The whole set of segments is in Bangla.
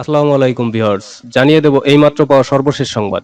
আসসালামু আলাইকুম ভিউয়ার্স, জানিয়ে দেব এইমাত্র পাওয়া সর্বশেষ সংবাদ।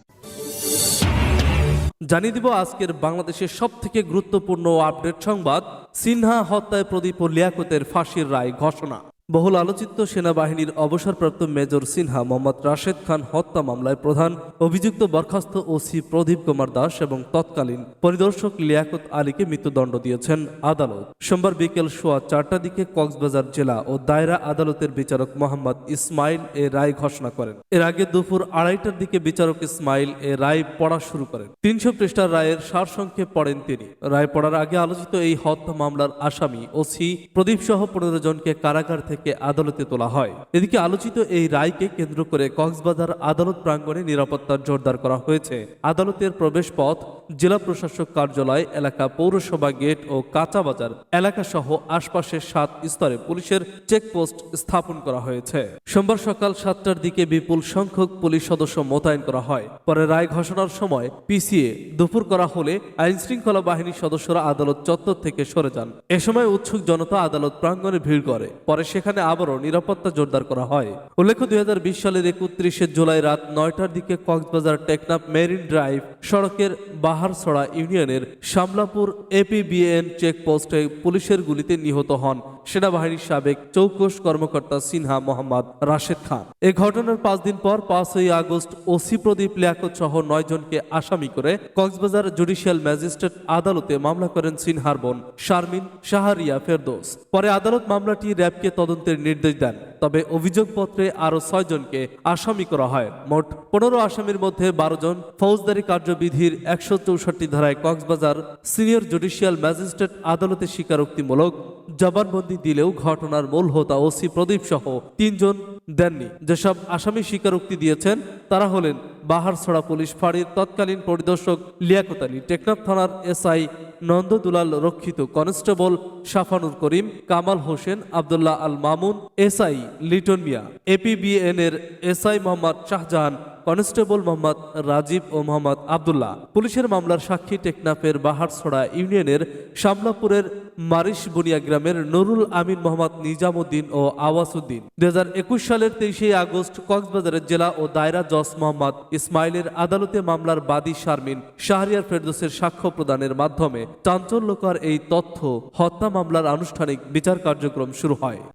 জানিয়ে দিব আজকের বাংলাদেশের সবথেকে গুরুত্বপূর্ণ আপডেট সংবাদ, সিনহা হত্যায় প্রদীপ ও লিয়াকতের ফাঁসির রায় ঘোষণা। বহুল আলোচিত সেনাবাহিনীর অবসরপ্রাপ্ত মেজর সিনহা মোহাম্মদ রাশেদ খান হত্যা মামলায় প্রধান অভিযুক্ত বরখাস্ত ওসি প্রদীপ কুমার দাস এবং তৎকালীন পরিদর্শক লিয়াকত আলীকে মৃত্যুদণ্ড দিয়েছেন আদালত। সোমবার বিকেল সোয়া চারটার দিকে কক্সবাজার জেলা ও দায়রা আদালতের বিচারক মোহাম্মদ ইসমাইল এ রায় ঘোষণা করেন। এর আগে দুপুর আড়াইটার দিকে বিচারক ইসমাইল এ রায় পড়া শুরু করেন। তিনশো পৃষ্ঠার রায়ের সারসংক্ষেপ পড়েন তিনি। রায় পড়ার আগে আলোচিত এই হত্যা মামলার আসামি ওসি প্রদীপ সহ পনেরো জনকে কারাগার থেকে আদালতে তোলা হয়। এদিকে আলোচিত এই রায়কে কেন্দ্র করে কক্সবাজার আদালত প্রাঙ্গণে নিরাপত্তা জোরদার করা হয়েছে। আদালতের প্রবেশ পথ জেলা প্রশাসক কার্যালয়, এলাকা পৌরসভা গেট ও কাঁচা বাজার এলাকা সহ আশপাশের সাত স্তরে পুলিশের চেকপোস্ট স্থাপন করা হয়েছে। সোমবার সকাল সাতটার দিকে বিপুল সংখ্যক পুলিশ সদস্য মোতায়েন করা হয়। পরে রায় ঘোষণার সময় পিসিএ দুপুর করা হলে আইন শৃঙ্খলা বাহিনীর সদস্যরা আদালত চত্বর থেকে সরে যান। এ সময় উৎসুক জনতা আদালত প্রাঙ্গণে ভিড় করে। পরে সেখানে আবারও নিরাপত্তা জোরদার করা হয়। উল্লেখ্য, দুই হাজার বিশ সালের একত্রিশে জুলাই রাত নয়টার দিকে কক্সবাজার টেকনাফ মেরিন ড্রাইভ সড়কের বাহারছড়া ইউনিয়নের শামলাপুর এপিবিএন চেকপোস্টে পুলিশের গুলিতে নিহত হন সেনাবাহিনীর সাবেক চৌকস কর্মকর্তা সিনহা মোহাম্মদ রাশেদ খান। এ ঘটনার পাঁচ দিন পর পাঁচই আগস্ট ওসি প্রদীপ লিয়াকত সহ নয় জনকে আসামি করে কক্সবাজার জুডিশিয়াল ম্যাজিস্ট্রেট আদালতে মামলা করেন সিনহার বোন শারমিন শাহরিয়া ফেরদৌস। পরে আদালত মামলাটি র্যাবকে তদন্তের নির্দেশ দেন। তবে অভিযোগপত্রে আরও ছয় জনকে আসামি করা হয়। মোট পনেরো আসামির মধ্যে বারো জন ফৌজদারি কার্যবিধির একশো চৌষট্টি ধারায় কক্সবাজার সিনিয়র জুডিশিয়াল ম্যাজিস্ট্রেট আদালতে স্বীকারোক্তিমূলক জবানবন্দি দিলেও ঘটনার মূল হোতা ওসি প্রদীপ সহ তিনজন দেননি। যেসব আসামি স্বীকারোক্তি দিয়েছেন, তারা হলেন বাহারছড়া পুলিশ ফাঁড়ির তৎকালীন পরিদর্শক লিয়াকত আলী, টেকনাফ থানার SI Nandadulal Rakshit constable Shafanur Karim, Kamal Hossain, Abdullah Al Mamun SI Liton Mia APBN এর এসআই মোহাম্মদ শাহজাহান কনস্টেবল মোহাম্মদ রাজীব ও মোহাম্মদ আবদুল্লাহ। পুলিশের মামলার সাক্ষী টেকনাফের বাহারছড়া ইউনিয়নের শামলাপুরের মারিশ বুনিয়া গ্রামের নুরুল আমিন মোহাম্মদ নিজামুদ্দিন ও আওয়াসুদ্দিন। দুই সালের তেইশে আগস্ট কক্সবাজারের জেলা ও দায়রা জজ মোহাম্মদ ইসমাইলের আদালতে মামলার বাদী শারমিন শাহরিয়ার ফেরদোসের সাক্ষ্য প্রদানের মাধ্যমে চাঞ্চল্যকর এই তথ্য হত্যা মামলার আনুষ্ঠানিক বিচার কার্যক্রম শুরু হয়।